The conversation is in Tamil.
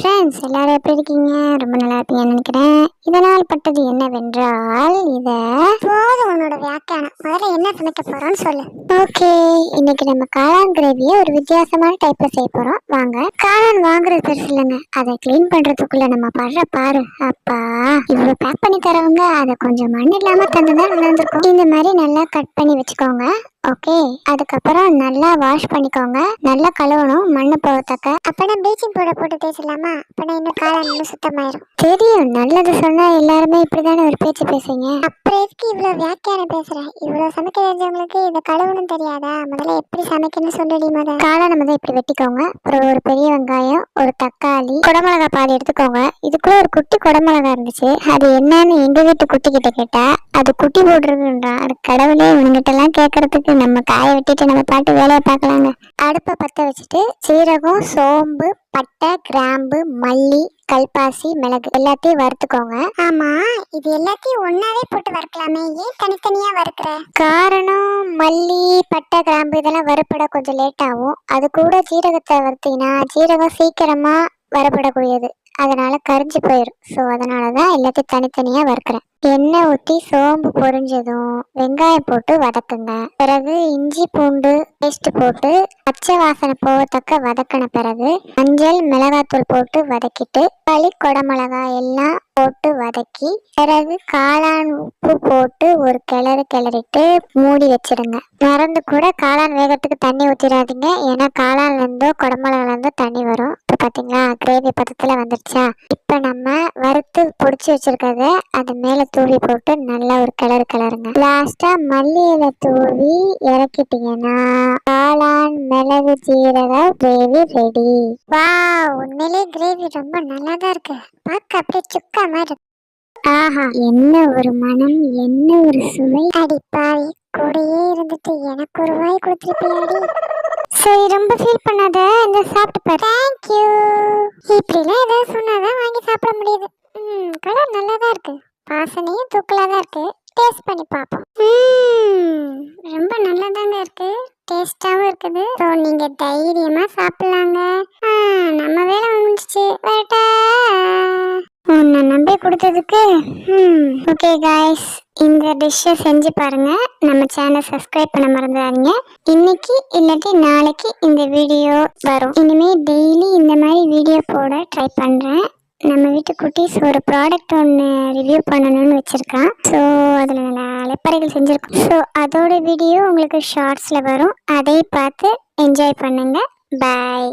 Okay. ஃப்ரெண்ட்ஸ் எல்லாரும் எப்படி இருக்கீங்க? ரொம்ப நல்லா இருப்பீங்கன்னு நினைக்கிறேன். இதனால் பட்டது என்னவென்றால் இத போதும் உன்னோட வியாக்கியானம். முதல்ல என்ன சமைக்க போறோம்னு சொல்லு. ஓகே. இன்னைக்கு நம்ம காளான் கிரேவியை ஒரு வித்தியாசமான டைப்ல செய்ய போறோம். வாங்க. காளான் வாங்குறது பெருசு இல்லைங்க. அதை க்ளீன் பண்றதுக்குள்ள நம்ம படுற பாரு. அப்பா இவ்வளவு பேக் பண்ணி தரவங்க அதை கொஞ்சம் மண் இல்லாம தந்துதான் நல்லா இருந்திருக்கும் இந்த மாதிரி நல்லா கட் பண்ணி வச்சுக்கோங்க. ஓகே. அதுக்கப்புறம் நல்லா வாஷ் பண்ணிக்கோங்க. நல்லா கழுவணும். மண்ணு போகத்தக்க. அப்பனா ப்ளீச்சிங் பவுடர் போட்டு தேய்ச்சிடலாமா? அப்பனா இன்னும் காலம் இன்னும் சுத்தமாயிரும். தெரியும். நல்லது சொன்னா எல்லாருமே இப்படிதானே ஒரு பேச்சு பேசுங்க அப்புறம் எதுக்கு இவ்வளவு வியாக்கியானம் பேசுறேன் இவ்வளவு சமைக்க தெரிஞ்சவங்களுக்கு இதை கழுவணும் தெரியாதா? முதல்ல எப்படி சமைக்கணும்னு சொல்லடி முத. காளான் நம்ம இப்படி வெட்டிக்கோங்க. அப்புறம் ஒரு பெரிய வெங்காயம் ஒரு தக்காளி குடமிளகா பால் எடுத்துக்கோங்க. இதுக்குள்ள ஒரு குட்டி குடமிளகா இருந்துச்சு. அது என்னன்னு எங்க வீட்டு குட்டி கிட்ட கேட்டா அது குட்டி போட்டுருக்குன்றான் அது கடவுளே இவனுங்கிட்ட எல்லாம் கேட்கறதுக்கு நம்ம காய வெட்டிட்டு நம்ம பாட்டு வேலையை பார்க்கலாங்க. அடுப்பை பற்ற வச்சுட்டு சீரகம் சோம்பு பட்டை கிராம்பு மல்லி கல்பாசி மிளகு எல்லாத்தையும் வறுத்துக்கோங்க. ஆமா இது எல்லாத்தையும் ஒன்னாவே போட்டு வறுக்கலாமே. ஏன் தனித்தனியா வறுக்கிற? காரணம் மல்லி பட்டை கிராம்பு இதெல்லாம் வறுப்பட கொஞ்சம் லேட் ஆகும். அது கூட ஜீரகத்தை வறுத்தீங்கன்னா ஜீரகம் சீக்கிரமா வரப்படக்கூடியது அதனால கரிஞ்சு போயிடும் ஸோ அதனால தான் எல்லாத்தையும் தனித்தனியாக வறுக்கிறேன். எண்ணெய் ஊற்றி சோம்பு பொரிஞ்சதும் வெங்காயம் போட்டு வதக்குங்க. பிறகு இஞ்சி பூண்டு பேஸ்ட் போட்டு பச்சை வாசனை போகத்தக்க வதக்கின பிறகு மஞ்சள் மிளகாத்தூள் போட்டு வதக்கிட்டு களி கொடமிளகாய் எல்லாம் போட்டு வதக்கி பிறகு காளான் உப்பு போட்டு ஒரு கிளறு கிளறிட்டு மூடி வச்சிடுங்க மறந்து கூட காளான் வேகத்துக்கு தண்ணி ஊற்றிடாதீங்க ஏன்னா காளான்ல இருந்தோ குடமிளகால தண்ணி வரும். இப்போ பார்த்தீங்களா? கிரேவி பதத்தில் வந்துடுச்சா இப்போ நம்ம வறுத்து பிடிச்சி வச்சுருக்கத அது மேலே தூவி போட்டு நல்லா ஒரு கிளறு கிளறுங்க. லாஸ்ட்டாக மல்லி இலை தூவி இறக்கிட்டீங்கன்னா காளான் மிளகு ஜீரக கிரேவி ரெடி வா உண்மையிலே கிரேவி ரொம்ப நல்லா தான் இருக்கு. பார்க்க அப்படியே சுக்கா மாதிரி இருக்கு. ஆஹா என்ன ஒரு மனம் என்ன ஒரு சுவை. அடி பாவி கூடயே இருந்துட்டு எனக்கு ஒரு வாய் கொடுத்துருப்பியாடி. சரி ரொம்ப ஃபீல் பண்ணாத. இந்த சாப்பிட்டு பாரு. தேங்க்யூ இப்படிலாம் ஏதாவது சொன்னாதான் வாங்கி சாப்பிட முடியுது. ம் கலர் நல்லா தான் இருக்கு. வாசனையும் தூக்கலாக தான் இருக்கு. டேஸ்ட் பண்ணி பார்ப்போம். ரொம்ப நல்லா தாங்க இருக்கு. டேஸ்டாகவும் இருக்குது. ஸோ நீங்கள் தைரியமாக சாப்பிட்லாங்க. நம்ம வேலை முடிஞ்சிச்சு. வரட்டா. உன்னை நம்பி கொடுத்ததுக்கு ஓகே காய்ஸ் இந்த டிஷ்ஷை செஞ்சு பாருங்க. நம்ம சேனல் சப்ஸ்கிரைப் பண்ண மறந்துடாதீங்க. இன்னைக்கு இல்லாட்டி நாளைக்கு இந்த வீடியோ வரும். இனிமேல் டெய்லி இந்த மாதிரி வீடியோ போட ட்ரை பண்ணுறேன் நம்ம வீட்டு குட்டீஸ் ஒரு ப்ராடக்ட் ஒன்று ரிவ்யூ பண்ணணும்னு வச்சுருக்கான். ஸோ அதில் நான் அலைப்பறைகள் செஞ்சுருக்கோம். ஸோ அதோட வீடியோ உங்களுக்கு ஷார்ட்ஸில் வரும். அதை பார்த்து என்ஜாய் பண்ணுங்கள் பாய்